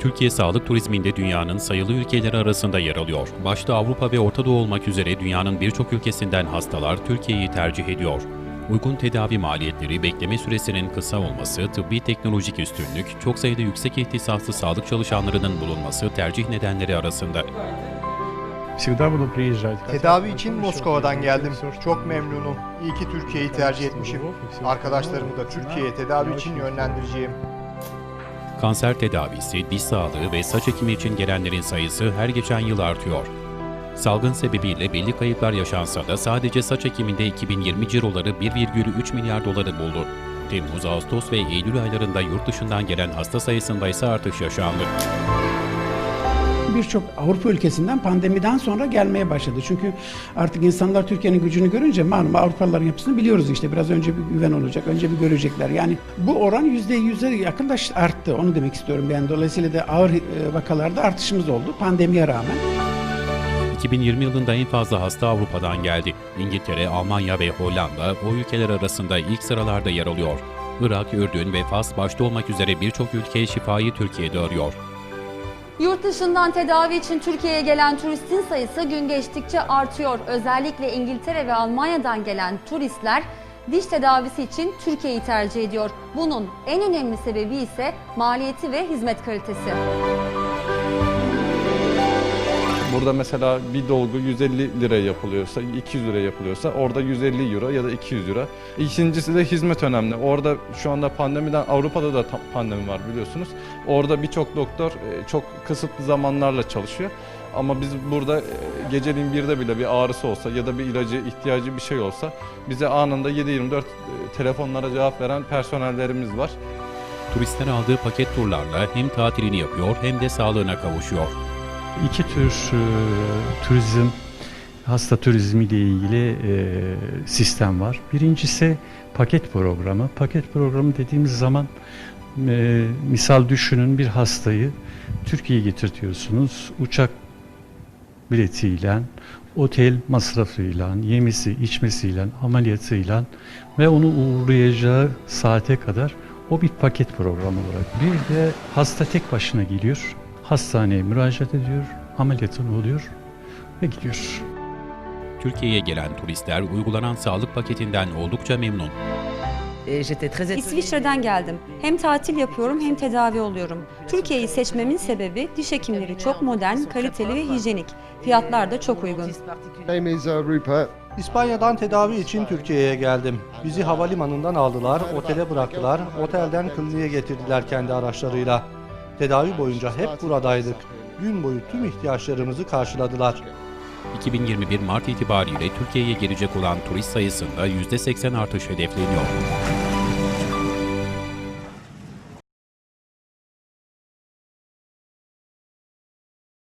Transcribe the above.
Türkiye sağlık turizminde dünyanın sayılı ülkeleri arasında yer alıyor. Başta Avrupa ve Orta Doğu olmak üzere dünyanın birçok ülkesinden hastalar Türkiye'yi tercih ediyor. Uygun tedavi maliyetleri, bekleme süresinin kısa olması, tıbbi teknolojik üstünlük, çok sayıda yüksek ihtisaslı sağlık çalışanlarının bulunması tercih nedenleri arasında. Tedavi için Moskova'dan geldim. Çok memnunum. İyi ki Türkiye'yi tercih etmişim. Arkadaşlarımı da Türkiye'ye tedavi için yönlendireceğim. Kanser tedavisi, diş sağlığı ve saç ekimi için gelenlerin sayısı her geçen yıl artıyor. Salgın sebebiyle belli kayıplar yaşansa da sadece saç ekiminde 2020 ciroları 1,3 milyar doları buldu. Temmuz, Ağustos ve Eylül aylarında yurt dışından gelen hasta sayısında ise artış yaşandı. Birçok Avrupa ülkesinden pandemiden sonra gelmeye başladı. Çünkü artık insanlar Türkiye'nin gücünü görünce malum Avrupalıların yapısını biliyoruz işte. Biraz önce bir güven olacak, önce bir görecekler. Yani bu oran %100'e yakın da arttı. Onu demek istiyorum. Yani dolayısıyla da ağır e, vakalarda artışımız oldu pandemiye rağmen. 2020 yılında en fazla hasta Avrupa'dan geldi. İngiltere, Almanya ve Hollanda o ülkeler arasında ilk sıralarda yer alıyor. Irak, Ürdün ve Fas başta olmak üzere birçok ülke şifayı Türkiye'de arıyor. Yurt dışından tedavi için Türkiye'ye gelen turistin sayısı gün geçtikçe artıyor. Özellikle İngiltere ve Almanya'dan gelen turistler diş tedavisi için Türkiye'yi tercih ediyor. Bunun en önemli sebebi ise maliyeti ve hizmet kalitesi. Burada mesela bir dolgu 150 liraya yapılıyorsa, 200 liraya yapılıyorsa orada 150 euro ya da 200 euro. İkincisi de hizmet önemli. Orada şu anda pandemiden Avrupa'da da pandemi var biliyorsunuz. Orada birçok doktor e, çok kısıtlı zamanlarla çalışıyor. Ama biz burada e, geceliğin birde bile bir ağrısı olsa ya da bir ilacı ihtiyacı bir şey olsa bize anında 7-24 e, telefonlara cevap veren personellerimiz var. Turistler aldığı paket turlarla hem tatilini yapıyor hem de sağlığına kavuşuyor. İki tür e, turizm, hasta turizmi ile ilgili e, sistem var. Birincisi paket programı. Paket programı dediğimiz zaman e, misal düşünün bir hastayı Türkiye'ye getirtiyorsunuz. Uçak biletiyle, otel masrafıyla, yemesi, içmesiyle, ameliyatıyla ve onu uğrayacağı saate kadar o bir paket programı olarak. Bir de hasta tek başına geliyor, hastaneye müracaat ediyor, ameliyatını oluyor ve gidiyor. Türkiye'ye gelen turistler uygulanan sağlık paketinden oldukça memnun. Étonnée. İsviçre'den geldim. Hem tatil yapıyorum hem tedavi oluyorum. Türkiye'yi seçmemin sebebi diş hekimleri çok modern, kaliteli ve hijyenik. Fiyatlar da çok uygun. İspanya'dan tedavi için Türkiye'ye geldim. Bizi havalimanından aldılar, otele bıraktılar, otelden kliniğe getirdiler kendi araçlarıyla. Tedavi boyunca hep buradaydık. Gün boyu tüm ihtiyaçlarımızı karşıladılar. 2021 Mart itibariyle Türkiye'ye gelecek olan turist sayısında %80 artış hedefleniyor.